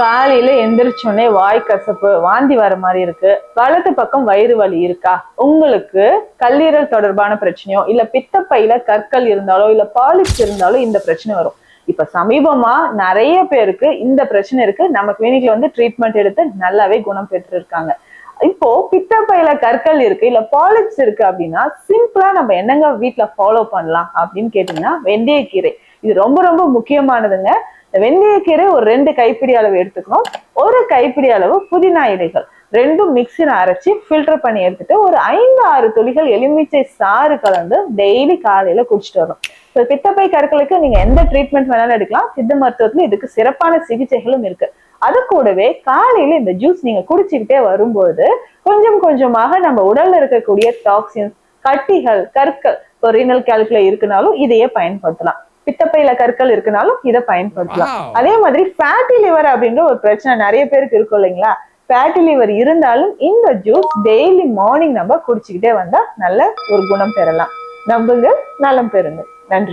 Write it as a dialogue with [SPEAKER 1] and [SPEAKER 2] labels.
[SPEAKER 1] காலையில எந்திரிச்சோடனே வாய் கசப்பு வாந்தி வர மாதிரி இருக்கு. வலது பக்கம் வயிறு வலி இருக்கா? உங்களுக்கு கல்லீரல் தொடர்பான பிரச்சனையோ இல்ல பித்தப்பையில கற்கள் இருந்தாலோ இல்ல பாலிப்ஸ் இருந்தாலோ இந்த பிரச்சனை வரும். இப்ப சமீபமா நிறைய பேருக்கு இந்த பிரச்சனை இருக்கு. நம்ம கிளினிக்ல வந்து ட்ரீட்மெண்ட் எடுத்து நல்லாவே குணம் பெற்று இருக்காங்க இப்போ பித்தப்பையில கற்கள் இருக்கு இல்ல பாலிப்ஸ் இருக்கு அப்படின்னா சிம்பிளா நம்ம என்னங்க வீட்டுல ஃபாலோ பண்ணலாம் அப்படின்னு கேட்டீங்கன்னா வெந்தயக்கீரை. இது ரொம்ப ரொம்ப முக்கியமானதுங்க. வெந்தயக்கீரை ஒரு ரெண்டு கைப்பிடி அளவு எடுத்துக்கணும். ஒரு கைப்பிடி அளவு புதினா இலைகள். ரெண்டும் மிக்சியில் அரைச்சி ஃபில்டர் பண்ணி எடுத்துட்டு ஒரு ஐந்து ஆறு துளிகள் எலுமிச்சை சாறு கலந்து டெய்லி காலையில குடிச்சிட்டு வரணும். இப்போ பித்தப்பை கற்களுக்கு நீங்க எந்த ட்ரீட்மெண்ட் வேணாலும் எடுக்கலாம். சித்த மருத்துவத்துல இதுக்கு சிறப்பான சிகிச்சைகளும் இருக்கு. அது கூடவே காலையில இந்த ஜூஸ் நீங்க குடிச்சுக்கிட்டே வரும்போது கொஞ்சம் கொஞ்சமாக நம்ம உடல்ல இருக்கக்கூடிய டாக்ஸின்ஸ் கட்டிகள் கற்கள் இப்போ ரீனல் கேல்குல இருக்குனாலும் இதையே பயன்படுத்தலாம். பித்தப்பையில கற்கள் இருக்குனாலும் இதை பயன்படுத்தலாம். அதே மாதிரி ஃபேட்டி லிவர் அப்படின்ற ஒரு பிரச்சனை நிறைய பேருக்கு இருக்கும் இல்லைங்களா? ஃபேட்டி லிவர் இருந்தாலும் இந்த ஜூஸ் டெய்லி மார்னிங் நம்ம குடிச்சுக்கிட்டே வந்தா நல்ல ஒரு குணம் பெறலாம். நம்புங்க நலம் பெறுங்க. நன்றி.